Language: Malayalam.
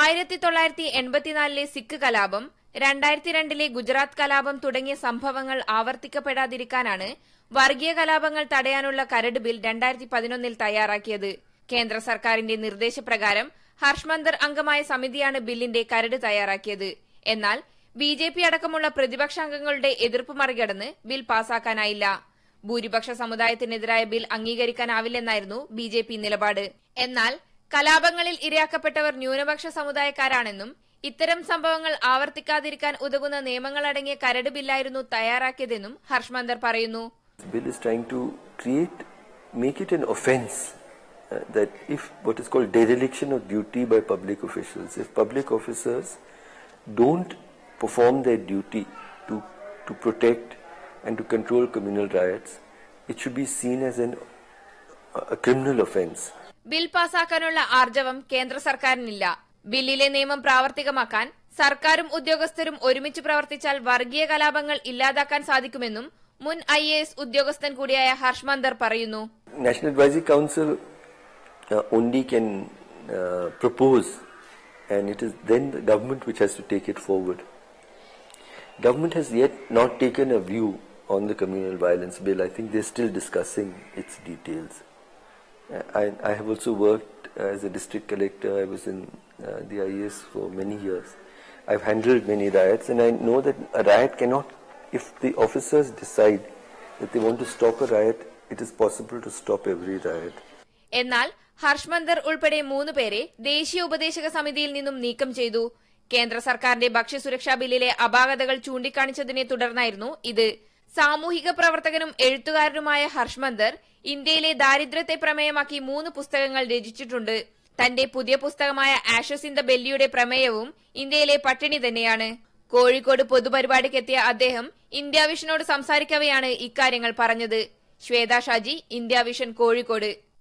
ആയിരത്തി തൊള്ളായിരത്തി എൺപത്തിനാലിലെ സിഖ് കലാപം രണ്ടായിരത്തി രണ്ടിലെ ഗുജറാത്ത് കലാപം തുടങ്ങിയ സംഭവങ്ങൾ ആവർത്തിക്കപ്പെടാതിരിക്കാനാണ് വർഗീയ കലാപങ്ങൾ തടയാനുള്ള കരട് ബിൽ രണ്ടായിരത്തി പതിനൊന്നിൽ തയ്യാറാക്കിയത്. കേന്ദ്ര സർക്കാരിന്റെ നിർദ്ദേശപ്രകാരം ഹർഷ്മന്ദർ അംഗമായ സമിതിയാണ് ബില്ലിന്റെ കരട് തയ്യാറാക്കിയത്. എന്നാൽ ബി ജെ പി അടക്കമുള്ള എതിർപ്പ് മറികടന്ന് ബിൽ പാസാക്കാനായില്ല. ഭൂരിപക്ഷ സമുദായത്തിനെതിരായ ബിൽ അംഗീകരിക്കാനാവില്ലെന്നായിരുന്നു ബി ജെ പി നിലപാട്. എന്നാൽ കലാപങ്ങളിൽ ഇരയാക്കപ്പെട്ടവർ ന്യൂനപക്ഷ സമുദായക്കാരാണെന്നും ഇത്തരം സംഭവങ്ങൾ ആവർത്തിക്കാതിരിക്കാൻ ഉതകുന്ന നിയമങ്ങളടങ്ങിയ കരട് ബില്ലായിരുന്നു തയ്യാറാക്കിയതെന്നും ഹർഷ്മന്ദർ പറയുന്നു. Perform their duty to to protect and to control communal riots it should be seen as an a criminal offense. Bill പാസാക്കാനുള്ള ആർജവം കേന്ദ്ര സർക്കാരിനില്ല. ബില്ലിലെ നിയമം പ്രാവർത്തികമാക്കാൻ സർക്കാരും ഉദ്യോഗസ്ഥരും ഒരുമിച്ച് പ്രവർത്തിച്ചാൽ വർഗീയ കലാപങ്ങൾ ഇല്ലാതാക്കാൻ സാധിക്കുമെന്നും മുൻ ഐ എ എസ് ഉദ്യോഗസ്ഥൻ കൂടിയായ ഹർഷ്മന്ദർ പറയുന്നു. National advisory council only can propose and it is then the government which has to take it forward government has yet not taken a view on the communal violence bill I think the still discussing its details I, I have also worked as a district collector. I was in uh, the IAS for many years. I've handled many riots, and I know that a riot cannot, if the officers decide that they want to stop a riot, it is possible to stop every riot. എന്നാൽ ഹർഷ്മന്ദർ ഉൾപ്പെടെ മൂന്ന് പേരെ ദേശീയ ഉപദേശക സമിതിയിൽ നിന്നും നീക്കം ചെയ്തു കേന്ദ്ര സർക്കാരിന്റെ ഭക്ഷ്യസുരക്ഷാ ബില്ലിലെ അപാകതകൾ ചൂണ്ടിക്കാണിച്ചതിനെ തുടർന്നായിരുന്നു ഇത് സാമൂഹിക പ്രവർത്തകനും എഴുത്തുകാരനുമായ ഹർഷ്മന്ദർ ഇന്ത്യയിലെ ദാരിദ്ര്യത്തെ പ്രമേയമാക്കി മൂന്ന് പുസ്തകങ്ങൾ രചിച്ചിട്ടുണ്ട്. തന്റെ പുതിയ പുസ്തകമായ ആഷസ് ഇൻ ദ ബെല്ലിയുടെ പ്രമേയവും ഇന്ത്യയിലെ പട്ടിണി തന്നെയാണ്. കോഴിക്കോട് പൊതുപരിപാടിക്കെത്തിയ അദ്ദേഹം ഇന്ത്യ വിഷനോട് സംസാരിക്കവെയാണ് ഇക്കാര്യങ്ങൾ പറഞ്ഞത്. Shweta Shaji India Vision Kozhikode.